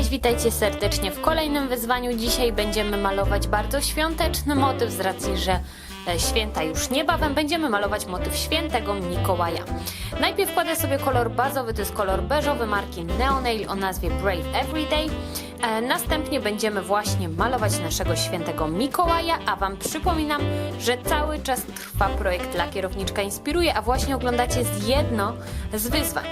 Cześć, witajcie serdecznie w kolejnym wyzwaniu. Dzisiaj będziemy malować bardzo świąteczny motyw z racji, że e, święta już niebawem. Będziemy malować motyw świętego Mikołaja. Najpierw kładę sobie kolor bazowy, to jest kolor beżowy marki Neonail o nazwie Brave Everyday. E, Następnie będziemy właśnie malować naszego świętego Mikołaja, a Wam przypominam, że cały czas trwa projekt Lakierowniczka Inspiruje, a właśnie oglądacie jedno z wyzwań.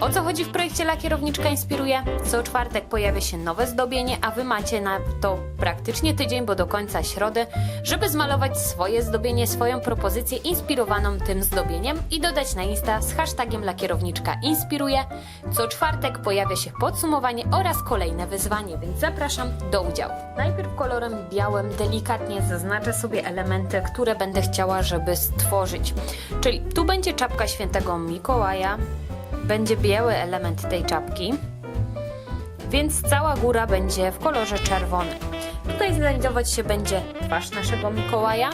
O co chodzi w projekcie La Kierowniczka Inspiruje? Co czwartek pojawia się nowe zdobienie, a Wy macie na to praktycznie tydzień, bo do końca środy, żeby zmalować swoje zdobienie, swoją propozycję inspirowaną tym zdobieniem i dodać na Insta z hashtagiem La Kierowniczka Inspiruje. Co czwartek pojawia się podsumowanie oraz kolejne wyzwanie, więc zapraszam do udziału. Najpierw kolorem białym delikatnie zaznaczę sobie elementy, które będę chciała, żeby stworzyć. Czyli tu będzie czapka świętego Mikołaja, będzie biały element tej czapki, więc cała góra będzie w kolorze czerwonym. Tutaj znajdować się będzie twarz naszego Mikołaja,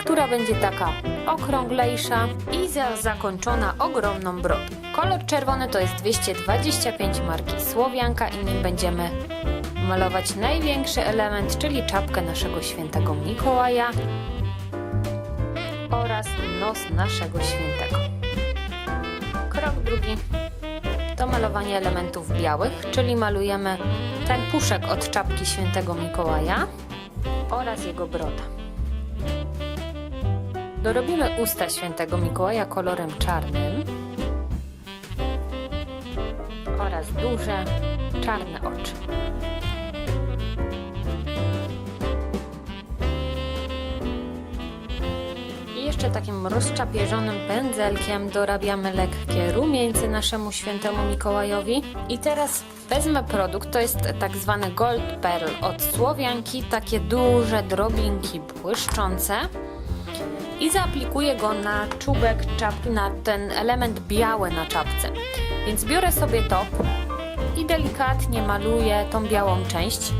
która będzie taka okrąglejsza i za zakończona ogromną brodą. Kolor czerwony to jest 225 marki Słowianka i nim będziemy malować największy element, czyli czapkę naszego świętego Mikołaja oraz nos naszego świętego. Drugi to malowanie elementów białych, czyli malujemy ten puszek od czapki świętego Mikołaja oraz jego broda. Dorobimy usta świętego Mikołaja kolorem czarnym oraz duże czarne oczy. Jeszcze takim rozczapieżonym pędzelkiem dorabiamy lekkie rumieńce naszemu świętemu Mikołajowi. I teraz wezmę produkt, to jest tak zwany Gold Pearl od Słowianki, takie duże drobinki błyszczące. I zaaplikuję go na czubek czapki, na ten element biały na czapce. Więc biorę sobie top i delikatnie maluję tą białą część.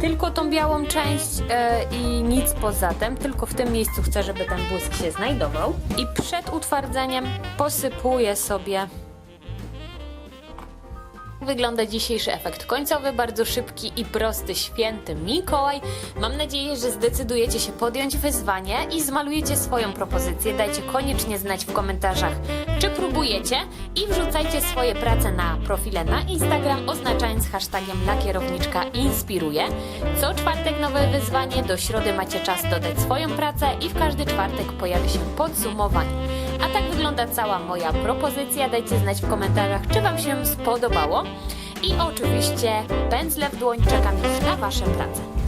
Tylko tą białą część e, i nic poza tym, tylko w tym miejscu chcę, żeby ten błysk się znajdował. I przed utwardzeniem posypuję sobie Wygląda dzisiejszy efekt końcowy, bardzo szybki i prosty święty Mikołaj. Mam nadzieję, że zdecydujecie się podjąć wyzwanie i zmalujecie swoją propozycję. Dajcie koniecznie znać w komentarzach, czy próbujecie i wrzucajcie swoje prace na profile na Instagram, oznaczając hashtagiem Lakierowniczka Inspiruje. Co czwartek nowe wyzwanie, do środy macie czas dodać swoją pracę i w każdy czwartek pojawi się podsumowanie. A tak wygląda cała moja propozycja. Dajcie znać w komentarzach, czy Wam się spodobało. I oczywiście pędzle w dłoń czekam już na Wasze prace.